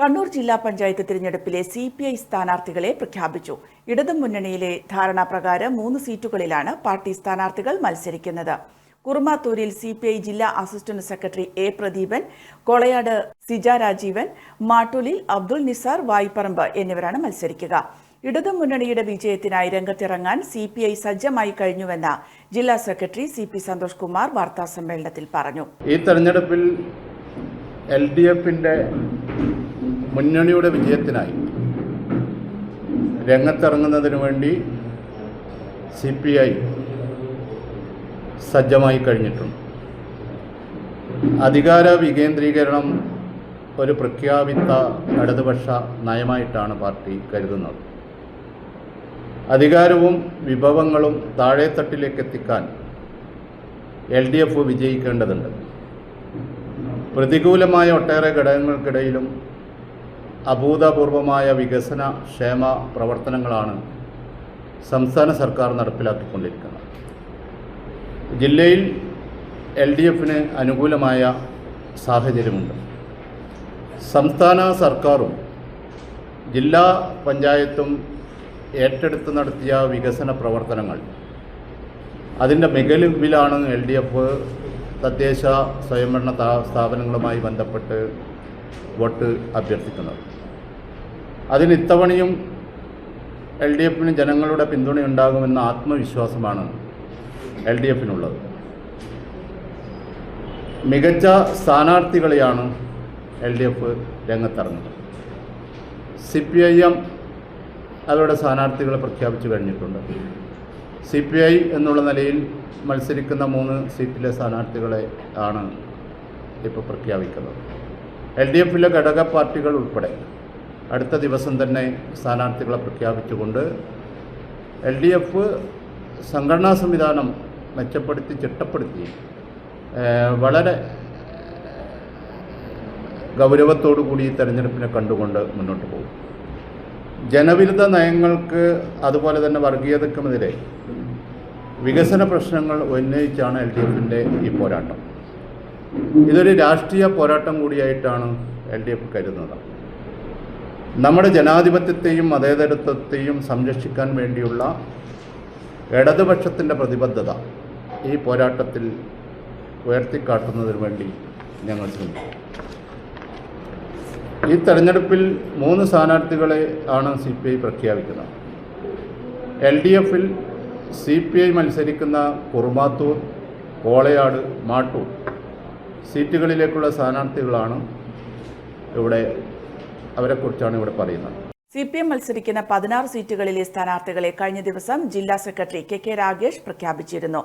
കണ്ണൂർ ജില്ലാ പഞ്ചായത്ത് തിരഞ്ഞെടുപ്പിലെ C P I സ്ഥാനാർത്ഥികളെ പ്രഖ്യാപിച്ചു. ഇടതു മുന്നണിയിലെ ധാരണാപ്രകാരം മൂന്ന് സീറ്റുകളിലാണ് പാർട്ടി സ്ഥാനാർത്ഥികൾ മത്സരിക്കുന്നത്. കുറുമാത്തൂരിൽ സി പി ഐ ജില്ലാ assistant secretary A Pradeepan Kolayad Sija Rajeevan മാട്ടൂലിൽ Abdul Nisar Vayparamba എന്നിവരാണ് മത്സരിക്കുക. ഇടതു മുന്നണിയുടെ വിജയത്തിനായി രംഗത്തിറങ്ങാൻ സി പി ഐ സജ്ജമായി കഴിഞ്ഞുവെന്ന് ജില്ലാ secretary C P Santhosh Kumar വാർത്താസമ്മേളനത്തിൽ പറഞ്ഞു. ഈ തെരഞ്ഞെടുപ്പിൽ എൽ ഡി എഫിന്റെ മുന്നണിയുടെ വിജയത്തിനായി രംഗത്തിറങ്ങുന്നതിന് വേണ്ടി സി പി ഐ സജ്ജമായി കഴിഞ്ഞിട്ടുണ്ട്. അധികാര വികേന്ദ്രീകരണം ഒരു പ്രഖ്യാപിത ഇടതുപക്ഷ നയമായിട്ടാണ് പാർട്ടി കരുതുന്നത്. അധികാരവും വിഭവങ്ങളും താഴെത്തട്ടിലേക്ക് എത്തിക്കാൻ എൽ ഡി എഫ് വിജയിക്കേണ്ടതുണ്ട്. പ്രതികൂലമായ ഒട്ടേറെ ഘടകങ്ങൾക്കിടയിലും അഭൂതപൂർവമായ വികസന ക്ഷേമ പ്രവർത്തനങ്ങളാണ് സംസ്ഥാന സർക്കാർ നടപ്പിലാക്കിക്കൊണ്ടിരിക്കുന്നത്. ജില്ലയിൽ എൽ ഡി എഫിന് അനുകൂലമായ സാഹചര്യമുണ്ട്. സംസ്ഥാന സർക്കാരും ജില്ലാ പഞ്ചായത്തും ഏറ്റെടുത്ത് നടത്തിയ വികസന പ്രവർത്തനങ്ങൾ അതിന്റെ മികവിലാണ് എൽ ഡി എഫ് തദ്ദേശ സ്വയംഭരണ സ്ഥാ- സ്ഥാപനങ്ങളുമായി ബന്ധപ്പെട്ട് വോട്ട് അഭ്യർത്ഥിക്കുന്നത് അതിന് ഇത്തവണയും എൽ ഡി എഫിന് ജനങ്ങളുടെ പിന്തുണയുണ്ടാകുമെന്ന ആത്മവിശ്വാസമാണ് എൽ ഡി എഫിനുള്ളത്. മികച്ച സ്ഥാനാർത്ഥികളെയാണ് എൽ ഡി എഫ് രംഗത്തിറങ്ങുന്നത്. സി പി ഐ എം അവരുടെ സ്ഥാനാർത്ഥികളെ പ്രഖ്യാപിച്ചു കഴിഞ്ഞിട്ടുണ്ട്. സി പി ഐ എന്നുള്ള നിലയിൽ മത്സരിക്കുന്ന മൂന്ന് സീറ്റിലെ സ്ഥാനാർത്ഥികളെ ആണ് ഇപ്പോൾ പ്രഖ്യാപിക്കുന്നത്. എൽ ഡി എഫിലെ ഘടക പാർട്ടികൾ ഉൾപ്പെടെ അടുത്ത ദിവസം തന്നെ സ്ഥാനാർത്ഥികളെ പ്രഖ്യാപിച്ചുകൊണ്ട് എൽ ഡി എഫ് സംഘടനാ സംവിധാനം മെച്ചപ്പെടുത്തി ചിട്ടപ്പെടുത്തി വളരെ ഗൗരവത്തോടു കൂടി ഈ തെരഞ്ഞെടുപ്പിനെ കണ്ടുകൊണ്ട് മുന്നോട്ട് പോകും. ജനവിരുദ്ധ നയങ്ങൾക്ക് അതുപോലെ തന്നെ വർഗീയതക്കുമെതിരെ വികസന പ്രശ്നങ്ങൾ ഉന്നയിച്ചാണ് എൽ ഡി എഫിന്റെ ഈ പോരാട്ടം. ഇതൊരു രാഷ്ട്രീയ പോരാട്ടം കൂടിയായിട്ടാണ് എൽ ഡി എഫ് കരുതുന്നത്. നമ്മുടെ ജനാധിപത്യത്തെയും മതേതരത്വത്തെയും സംരക്ഷിക്കാൻ വേണ്ടിയുള്ള ഇടതുപക്ഷത്തിന്റെ പ്രതിബദ്ധത ഈ പോരാട്ടത്തിൽ ഉയർത്തിക്കാട്ടുന്നതിന് വേണ്ടി ഞങ്ങൾ ശ്രമിക്കും. ഈ തെരഞ്ഞെടുപ്പിൽ മൂന്ന് സ്ഥാനാർത്ഥികളെ ആണ് സി പി ഐ പ്രഖ്യാപിക്കുന്നത്. എൽ ഡി എഫിൽ സി പി ഐ മത്സരിക്കുന്ന കുറുമാത്തൂർ കോളയാട് മാട്ടൂർ സീറ്റുകളിലേക്കുള്ള സ്ഥാനാർത്ഥികളാണ് ഇവിടെ അവരെക്കുറിച്ചാണ് ഇവിടെ പറയുന്നത്. സി പി എം മത്സരിക്കുന്ന പതിനാറ് സീറ്റുകളിലെ സ്ഥാനാർത്ഥികളെ കഴിഞ്ഞ ദിവസം ജില്ലാ സെക്രട്ടറി കെ കെ രാഗേഷ് പ്രഖ്യാപിച്ചിരുന്നു.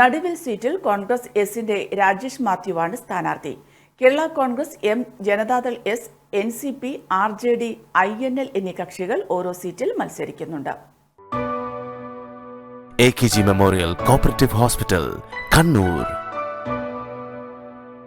നടുവിൽ സീറ്റിൽ കോൺഗ്രസ് എസിന്റെ രാജേഷ് മാത്യുവാണ് സ്ഥാനാർത്ഥി. Kerala Congress M Janata Dal S N C P R J D I N L എന്നീ കക്ഷികൾ ഓരോ സീറ്റിൽ മത്സരിക്കുന്നുണ്ട്. A K G memorial cooperative hospital Kannur.